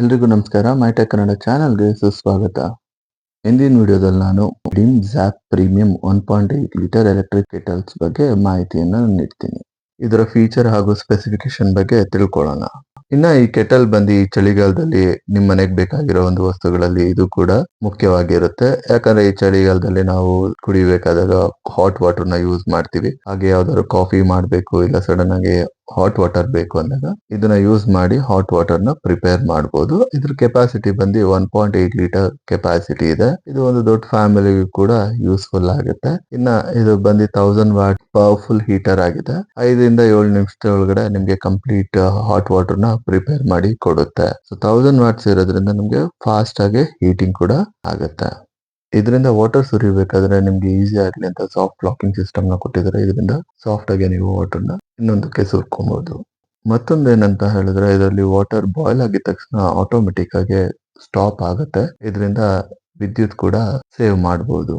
ಎಲ್ರಿಗೂ ನಮಸ್ಕಾರ. ಮೈಟೆಕ್ ಕನ್ನಡ ಚಾನಲ್ಗೆ ಸುಸ್ವಾಗತ. ಇಂದಿನ ವಿಡಿಯೋದಲ್ಲಿ ನಾನು Dim Zap premium one point eight litre electric kettles ಬಗ್ಗೆ ಮಾಹಿತಿಯನ್ನು ನೀಡ್ತೀನಿ. ಇದರ ಫೀಚರ್ ಹಾಗೂ ಸ್ಪೆಸಿಫಿಕೇಶನ್ ಬಗ್ಗೆ ತಿಳ್ಕೊಳ್ಳೋಣ. ಇನ್ನ ಈ ಕೆಟಲ್ ಬಂದು ಈ ಚಳಿಗಾಲದಲ್ಲಿ ನಿಮ್ಮ ಮನೆಗೆ ಬೇಕಾಗಿರೋ ಒಂದು ವಸ್ತುಗಳಲ್ಲಿ ಇದು ಕೂಡ ಮುಖ್ಯವಾಗಿರುತ್ತೆ. ಯಾಕಂದ್ರೆ ಈ ಚಳಿಗಾಲದಲ್ಲಿ ನಾವು ಕುಡಿಬೇಕಾದಾಗ ಹಾಟ್ ವಾಟರ್ನ ಯೂಸ್ ಮಾಡ್ತೀವಿ. ಹಾಗೆ ಯಾವ್ದಾದ್ರು ಕಾಫಿ ಮಾಡಬೇಕು, ಇಲ್ಲ ಸಡನ್ ಆಗಿ ಹಾಟ್ ವಾಟರ್ ಬೇಕು ಅಂದಾಗ ಇದನ್ನ ಯೂಸ್ ಮಾಡಿ ಹಾಟ್ ವಾಟರ್ನ ಪ್ರಿಪೇರ್ ಮಾಡಬಹುದು ಇದ್ರ ಕೆಪಾಸಿಟಿ ಬಂದು one point eight litre capacity ಇದೆ. ಇದು ಒಂದು ದೊಡ್ಡ ಫ್ಯಾಮಿಲಿಗೂ ಕೂಡ ಯೂಸ್ಫುಲ್ ಆಗುತ್ತೆ. ಇನ್ನ ಇದು ಬಂದು ಥೌಸಂಡ್ ವಾಟ್ ಪವರ್ಫುಲ್ ಹೀಟರ್ ಆಗಿದೆ. ಐದರಿಂದ ಏಳು ನಿಮಿಷದ ಒಳಗಡೆ ನಿಮ್ಗೆ ಕಂಪ್ಲೀಟ್ ಹಾಟ್ ವಾಟರ್ನ ಪ್ರಿಪೇರ್ ಮಾಡಿ ಕೊಡುತ್ತೆ. ಸೊ ಥೌಸಂಡ್ ವಾಟ್ಸ್ ಇರೋದ್ರಿಂದ ನಿಮ್ಗೆ ಫಾಸ್ಟ್ ಆಗಿ ಹೀಟಿಂಗ್ ಕೂಡ ಆಗುತ್ತೆ. ಇದರಿಂದ ವಾಟರ್ ಸುರಿಬೇಕಾದ್ರೆ ನಿಮ್ಗೆ ಈಸಿ ಆಗ್ಲಿ ಅಂತ ಸಾಫ್ಟ್ ಲಾಕಿಂಗ್ ಸಿಸ್ಟಮ್ನ ಕೊಟ್ಟಿದ್ದಾರೆ ಇದರಿಂದ ಸಾಫ್ಟ್ ಆಗಿ ನೀವು ವಾಟರ್ನ ಇನ್ನೊಂದಕ್ಕೆ ಸುರ್ಕೊಬಹುದು ಮತ್ತೊಂದೇನಂತ ಹೇಳಿದ್ರೆ, ಇದರಲ್ಲಿ ವಾಟರ್ ಬಾಯ್ಲ್ ಆಗಿದ ತಕ್ಷಣ ಆಟೋಮೆಟಿಕ್ ಆಗಿ ಸ್ಟಾಪ್ ಆಗುತ್ತೆ. ಇದರಿಂದ ವಿದ್ಯುತ್ ಕೂಡ ಸೇವ್ ಮಾಡಬಹುದು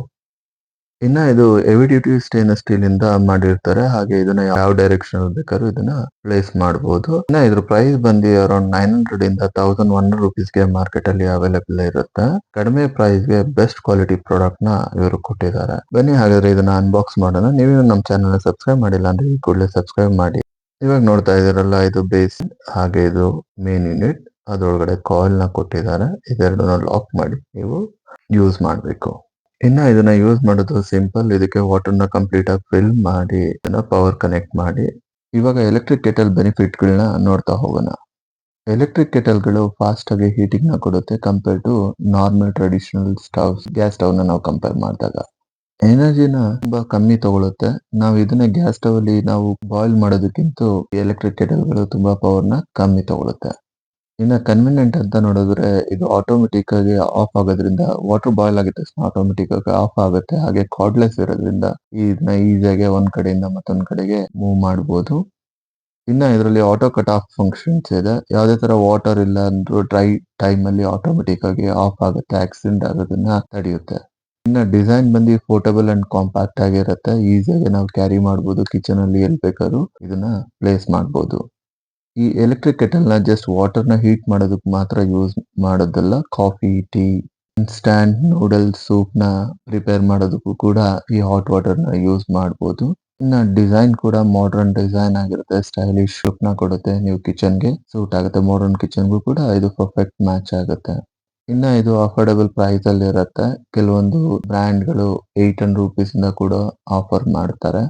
ಇನ್ನ ಇದು ಹೆವಿ ಡ್ಯೂಟಿ ಸ್ಟೇನ್ಲೆಸ್ ಸ್ಟೀಲ್ ಇಂದ ಮಾಡಿರ್ತಾರೆ. ಹಾಗೆ ಇದನ್ನ ಯಾವ ಡೈರೆಕ್ಷನ್ ಬೇಕಾದ್ರೂ ಇದನ್ನ ಪ್ಲೇಸ್ ಮಾಡಬಹುದು ಇನ್ನ ಇದ್ರ ಪ್ರೈಸ್ ಬಂದು ಅರೌಂಡ್ ನೈನ್ ಹಂಡ್ರೆಡ್ ಇಂದ ತೌಸಂಡ್ ಒನ್ ರುಪೀಸ್ಗೆ ಮಾರ್ಕೆಟ್ ಅಲ್ಲಿ ಅವೈಲೇಬಲ್ ಇರುತ್ತೆ. ಕಡಿಮೆ ಪ್ರೈಸ್ಗೆ ಬೆಸ್ಟ್ ಕ್ವಾಲಿಟಿ ಪ್ರಾಡಕ್ಟ್ನ ಇವರು ಕೊಟ್ಟಿದ್ದಾರೆ. ಬನ್ನಿ ಹಾಗಾದ್ರೆ ಇದನ್ನ ಅನ್ಬಾಕ್ಸ್ ಮಾಡೋಣ. ನೀವೇನು ನಮ್ಮ ಚಾನೆಲ್ ಸಬ್ಸ್ಕ್ರೈಬ್ ಮಾಡಿಲ್ಲ ಅಂದ್ರೆ ಈ ಕೂಡಲೇ ಸಬ್ಸ್ಕ್ರೈಬ್ ಮಾಡಿ. ಇವಾಗ ನೋಡ್ತಾ ಇದೀರಲ್ಲ ಇದು ಬೇಸ್ ಹಾಗೆ ಇದು ಮೇನ್ ಯೂನಿಟ್ ಅದರೊಳಗಡೆ ಕಾಯಿಲ್ನ ಕೊಟ್ಟಿದ್ದಾರೆ. ಇದೆರಡನ್ನ ಲಾಕ್ ಮಾಡಿ ನೀವು ಯೂಸ್ ಮಾಡಬೇಕು. ಇನ್ನ ಇದನ್ನ ಯೂಸ್ ಮಾಡೋದು ಸಿಂಪಲ್ ಇದಕ್ಕೆ ವಾಟರ್ನ ಕಂಪ್ಲೀಟ್ ಆಗಿ ಫಿಲ್ ಮಾಡಿ, ಇದನ್ನ ಪವರ್ ಕನೆಕ್ಟ್ ಮಾಡಿ. ಇವಾಗ ಎಲೆಕ್ಟ್ರಿಕ್ ಕೆಟಲ್ ಬೆನಿಫಿಟ್ ಗಳನ್ನ ನೋಡ್ತಾ ಹೋಗೋಣ. ಎಲೆಕ್ಟ್ರಿಕ್ ಕೆಟಲ್ಗಳು ಫಾಸ್ಟ್ ಆಗಿ ಹೀಟಿಂಗ್ನ ಕೊಡುತ್ತೆ compare to normal traditional stove gas ಸ್ಟವ್ನ ನಾವು ಕಂಪೇರ್ ಮಾಡಿದಾಗ. ಎನರ್ಜಿನ ತುಂಬಾ ಕಮ್ಮಿ ತಗೊಳುತ್ತೆ. ನಾವು ಇದನ್ನ ಗ್ಯಾಸ್ ಸ್ಟವ್ ಅಲ್ಲಿ ನಾವು ಬಾಯ್ಲ್ ಮಾಡೋದಕ್ಕಿಂತ ಎಲೆಕ್ಟ್ರಿಕ್ ಕೆಟಲ್ಗಳು ತುಂಬಾ ಪವರ್ನ ಕಮ್ಮಿ ತಗೊಳುತ್ತೆ. ಇನ್ನ ಕನ್ವಿನಿಯಂಟ್ ಅಂತ ನೋಡಿದ್ರೆ ಇದು ಆಟೋಮೆಟಿಕ್ ಆಗಿ ಆಫ್ ಆಗೋದ್ರಿಂದ ವಾಟರ್ ಬಾಯ್ಲ್ ಆಗಿದ ತಕ್ಷಣ ಆಟೋಮೆಟಿಕ್ ಆಗಿ ಆಫ್ ಆಗುತ್ತೆ. ಹಾಗೆ ಕಾರ್ಡ್ಲೆಸ್ ಇರೋದ್ರಿಂದ ಇದನ್ನ ಈಸಿಯಾಗಿ ಒಂದ್ ಕಡೆಯಿಂದ ಮತ್ತೊಂದ್ ಕಡೆಗೆ ಮೂವ್ ಮಾಡಬಹುದು ಇನ್ನ ಇದರಲ್ಲಿ ಆಟೋ ಕಟ್ ಆಫ್ ಫಂಕ್ಷನ್ಸ್ ಇದೆ. ಯಾವುದೇ ತರ ವಾಟರ್ ಇಲ್ಲ ಅಂದ್ರೂ ಡ್ರೈ ಟೈಮ್ ಅಲ್ಲಿ ಆಟೋಮೆಟಿಕ್ ಆಗಿ ಆಫ್ ಆಗುತ್ತೆ ಆಕ್ಸಿಡೆಂಟ್ ಆಗೋದನ್ನ ತಡೆಯುತ್ತೆ. ಇನ್ನ ಡಿಸೈನ್ ಬಂದು ಪೋರ್ಟಬಲ್ ಅಂಡ್ ಕಾಂಪ್ಯಾಕ್ಟ್ ಆಗಿರುತ್ತೆ. ಈಸಿಯಾಗಿ ನಾವು ಕ್ಯಾರಿ ಮಾಡಬಹುದು ಕಿಚನ್ ಅಲ್ಲಿ ಎಲ್ಲಿ ಬೇಕಾದ್ರೂ ಇದನ್ನ ಪ್ಲೇಸ್ ಮಾಡಬಹುದು ಈ ಎಲೆಕ್ಟ್ರಿಕ್ ಕೆಟಲ್ನ ಜಸ್ಟ್ ವಾಟರ್ನ ಹೀಟ್ ಮಾಡೋದಕ್ಕೆ ಮಾತ್ರ ಯೂಸ್ ಮಾಡೋದಲ್ಲ ಕಾಫಿ ಟೀ ಇನ್ಸ್ಟ್ಯಾಂಟ್ ನೂಡಲ್ಸ್ ಸೂಪ್ನ ಪ್ರಿಪೇರ್ ಮಾಡೋದಕ್ಕೂ ಕೂಡ ಈ ಹಾಟ್ನ ಯೂಸ್ ಮಾಡಬಹುದು ಇನ್ನ ಡಿಸೈನ್ ಕೂಡ ಮಾಡರ್ನ್ ಡಿಸೈನ್ ಆಗಿರುತ್ತೆ ಸ್ಟೈಲಿಶ್ನ ಕೊಡುತ್ತೆ ನೀವು ಕಿಚನ್ಗೆ ಸೂಟ್ ಆಗುತ್ತೆ ಮಾಡರ್ನ್ ಕಿಚನ್ಗೂ ಕೂಡ, ಇದು ಪರ್ಫೆಕ್ಟ್ ಮ್ಯಾಚ್ ಆಗುತ್ತೆ. ಇನ್ನ ಇದು ಅಫೋರ್ಡಬಲ್ ಪ್ರೈಸ್ ಅಲ್ಲಿ ಇರುತ್ತೆ, ಕೆಲವೊಂದು ಬ್ರ್ಯಾಂಡ್ಗಳು ಏಟ್ ಹಂಡ್ರೆಡ್ ರುಪೀಸ್ ಇಂದ ಕೂಡ ಆಫರ್ ಮಾಡ್ತಾರೆ.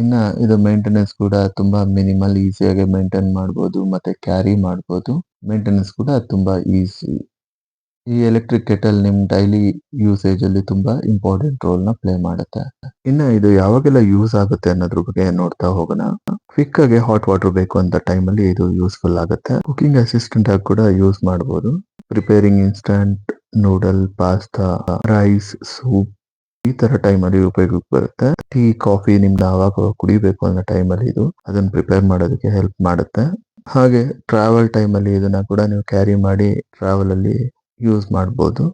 ಇನ್ನ ಇದು ಮೇಂಟೆನೆನ್ಸ್ ಕೂಡ ತುಂಬಾ ಮಿನಿಮಲ್ ಈಸಿಯಾಗಿ ಮೇಂಟೈನ್ ಮಾಡಬಹುದು ಮತ್ತೆ ಕ್ಯಾರಿ ಮಾಡಬಹುದು ಮೇಂಟೆನೆನ್ಸ್ ಕೂಡ ತುಂಬಾ ಈಸಿ ಈ ಎಲೆಕ್ಟ್ರಿಕ್ ಕೆಟಲ್ ನಿಮ್ ಡೈಲಿ ಯೂಸೇಜ್ ಅಲ್ಲಿ ತುಂಬಾ ಇಂಪಾರ್ಟೆಂಟ್ ರೋಲ್ನ ಪ್ಲೇ ಮಾಡುತ್ತೆ. ಇನ್ನ ಇದು ಯಾವಾಗೆಲ್ಲ ಯೂಸ್ ಆಗುತ್ತೆ ಅನ್ನೋದ್ರ ಬಗ್ಗೆ ನೋಡ್ತಾ ಹೋಗೋಣ. ಕ್ವಿಕ್ ಆಗಿ ಹಾಟ್ ವಾಟರ್ ಬೇಕು ಅಂತ ಟೈಮ್ ಅಲ್ಲಿ ಇದು ಯೂಸ್ಫುಲ್ ಆಗುತ್ತೆ. ಕುಕಿಂಗ್ ಅಸಿಸ್ಟೆಂಟ್ ಆಗಿ ಕೂಡ ಯೂಸ್ ಮಾಡಬಹುದು preparing instant noodle pasta rice soup ಈ ತರ ಟೈಮ್ ಅಲ್ಲಿ ಉಪಯೋಗಕ್ಕೆ ಬರುತ್ತೆ. ಟೀ ಕಾಫಿ ನಿಮ್ಗೆ ಯಾವಾಗ ಕುಡಿಬೇಕು ಅನ್ನೋ ಟೈಮ್ ಅಲ್ಲಿ ಇದು ಅದನ್ನ ಪ್ರಿಪೇರ್ ಮಾಡೋದಕ್ಕೆ ಹೆಲ್ಪ್ ಮಾಡುತ್ತೆ. ಹಾಗೆ ಟ್ರಾವೆಲ್ ಟೈಮ್ ಅಲ್ಲಿ ಇದನ್ನ ಕೂಡ ನೀವು ಕ್ಯಾರಿ ಮಾಡಿ ಟ್ರಾವೆಲ್ ಅಲ್ಲಿ ಯೂಸ್ ಮಾಡಬಹುದು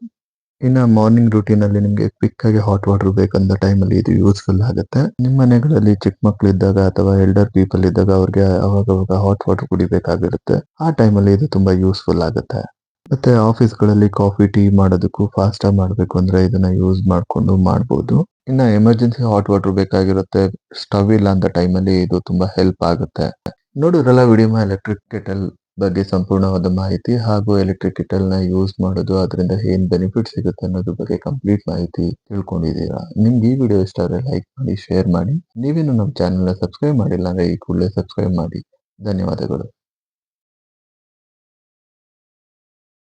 ಇನ್ನ ಮಾರ್ನಿಂಗ್ ರೂಟೀನ್ ಅಲ್ಲಿ ನಿಮ್ಗೆ ಕ್ವಿಕ್ ಆಗಿ ಹಾಟ್ ವಾಟರ್ ಬೇಕಂದ ಟೈಮ್ ಅಲ್ಲಿ ಇದು ಯೂಸ್ಫುಲ್ ಆಗುತ್ತೆ. ನಿಮ್ಮ ಮನೆಗಳಲ್ಲಿ ಚಿಕ್ಕ ಮಕ್ಳು ಇದ್ದಾಗ ಅಥವಾ ಎಲ್ಡರ್ ಪೀಪಲ್ ಇದ್ದಾಗ ಅವ್ರಿಗೆ ಅವಾಗ ಹಾಟ್ ವಾಟರ್ ಕುಡಿಬೇಕಾಗಿರುತ್ತೆ. ಆ ಟೈಮ್ ಅಲ್ಲಿ ಇದು ತುಂಬಾ ಯೂಸ್ಫುಲ್ ಆಗುತ್ತೆ. ಮತ್ತೆ ಆಫೀಸ್ಗಳಲ್ಲಿ ಕಾಫಿ, ಟೀ ಮಾಡೋದಕ್ಕೂ ಫಾಸ್ಟ್ ಆಗಿ ಮಾಡಬೇಕು ಅಂದ್ರೆ ಇದನ್ನ ಯೂಸ್ ಮಾಡ್ಕೊಂಡು ಮಾಡಬಹುದು ಇನ್ನ ಎಮರ್ಜೆನ್ಸಿ ಹಾಟ್ ವಾಟರ್ ಬೇಕಾಗಿರುತ್ತೆ. ಸ್ಟವ್ ಇಲ್ಲ ಅಂತ ಟೈಮ್ ಅಲ್ಲಿ ಇದು ತುಂಬಾ ಹೆಲ್ಪ್ ಆಗುತ್ತೆ. ನೋಡಿದ್ರಲ್ಲ ವಿಡಿಯೋ ಎಲೆಕ್ಟ್ರಿಕ್ ಕೆಟಲ್ ಬಗ್ಗೆ ಸಂಪೂರ್ಣವಾದ ಮಾಹಿತಿ ಹಾಗೂ ಎಲೆಕ್ಟ್ರಿಕ್ ಕೆಟಲ್ನ ಯೂಸ್ ಮಾಡೋದು ಅದರಿಂದ ಏನ್ ಬೆನಿಫಿಟ್ ಸಿಗುತ್ತೆ ಅನ್ನೋದ್ರ ಬಗ್ಗೆ ಕಂಪ್ಲೀಟ್ ಮಾಹಿತಿ ತಿಳ್ಕೊಂಡಿದ್ದೀರಾ? ನಿಮ್ಗೆ ಈ ವಿಡಿಯೋ ಇಷ್ಟ ಆದ್ರೆ ಲೈಕ್ ಮಾಡಿ ಶೇರ್ ಮಾಡಿ. ನೀವೇನು ನಮ್ಮ ಚಾನೆಲ್ನ ಸಬ್ಸ್ಕ್ರೈಬ್ ಮಾಡಿಲ್ಲ ಅಂದ್ರೆ ಈ ಕೂಡಲೇ ಸಬ್ಸ್ಕ್ರೈಬ್ ಮಾಡಿ. ಧನ್ಯವಾದಗಳು.